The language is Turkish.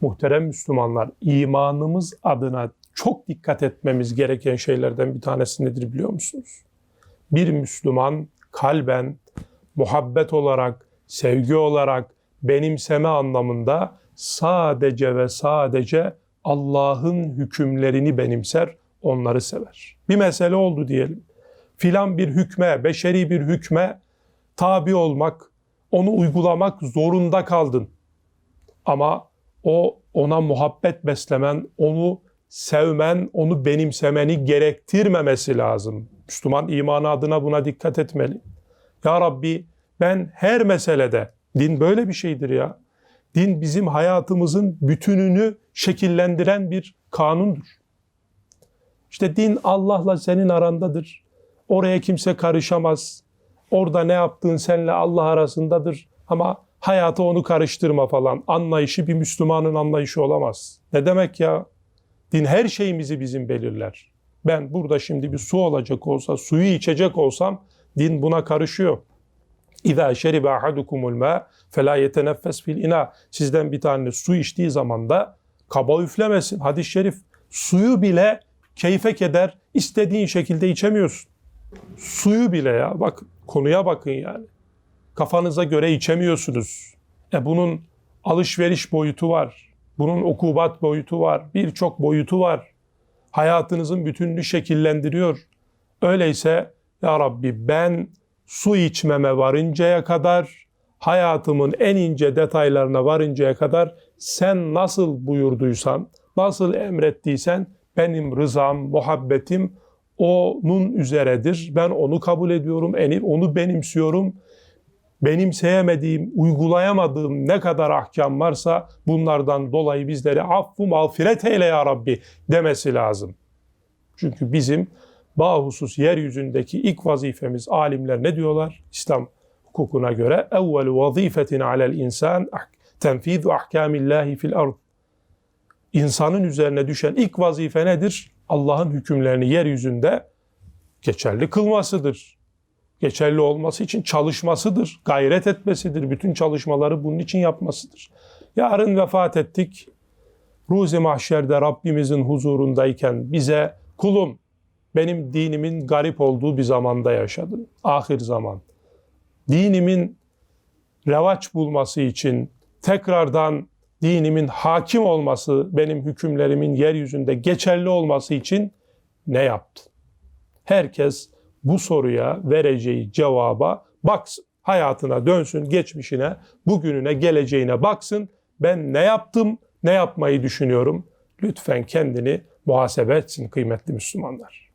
Muhterem Müslümanlar, imanımız adına çok dikkat etmemiz gereken şeylerden bir tanesi nedir biliyor musunuz? Bir Müslüman kalben, muhabbet olarak, sevgi olarak, benimseme anlamında sadece ve sadece Allah'ın hükümlerini benimser, onları sever. Bir mesele oldu diyelim. Filan bir hükme, beşeri bir hükme tabi olmak, onu uygulamak zorunda kaldın. Ama o ona muhabbet beslemen, onu sevmen, onu benimsemeni gerektirmemesi lazım. Müslüman imanı adına buna dikkat etmeli. Ya Rabbi ben her meselede, din böyle bir şeydir ya. Din bizim hayatımızın bütününü şekillendiren bir kanundur. İşte din Allah'la senin arandadır. Oraya kimse karışamaz. Orada ne yaptığın senle Allah arasındadır. Ama hayata onu karıştırma falan. Anlayışı bir Müslümanın anlayışı olamaz. Ne demek ya? Din her şeyimizi bizim belirler. Ben burada şimdi bir su olacak olsa, suyu içecek olsam din buna karışıyor. İza şeribe ahadukumul ma fela yeteneffes fil ina. Sizden bir tane su içtiği zaman da kaba üflemesin. Hadis-i şerif. Suyu bile keyfek eder, istediğin şekilde içemiyorsun. Suyu bile ya bak konuya bakın yani. Kafanıza göre içemiyorsunuz. E bunun alışveriş boyutu var. Bunun okubat boyutu var. Birçok boyutu var. Hayatınızın bütününü şekillendiriyor. Öyleyse ya Rabbi ben su içmeme varıncaya kadar, hayatımın en ince detaylarına varıncaya kadar sen nasıl buyurduysan, nasıl emrettiysen benim rızam, muhabbetim onun üzeredir. Ben onu kabul ediyorum, onu benimsiyorum. Benimseyemediğim, uygulayamadığım ne kadar ahkam varsa bunlardan dolayı bizleri affu mağfiret eyle ya Rabbi demesi lazım. Çünkü bizim bahusus yeryüzündeki ilk vazifemiz alimler ne diyorlar? İslam hukukuna göre evvel vazifetin alel insan tenfizu ahkamillahi fil ard. İnsanın üzerine düşen ilk vazife nedir? Allah'ın hükümlerini yeryüzünde geçerli kılmasıdır. Geçerli olması için çalışmasıdır, gayret etmesidir. Bütün çalışmaları bunun için yapmasıdır. Yarın vefat ettik. Ruzi mahşerde Rabbimizin huzurundayken bize kulum benim dinimin garip olduğu bir zamanda yaşadın. Ahir zaman. Dinimin revaç bulması için tekrardan dinimin hakim olması, benim hükümlerimin yeryüzünde geçerli olması için ne yaptın? Herkes bu soruya vereceği cevaba baksın. Hayatına dönsün, geçmişine, bugününe, geleceğine baksın. Ben ne yaptım, ne yapmayı düşünüyorum? Lütfen kendini muhasebe etsin kıymetli Müslümanlar.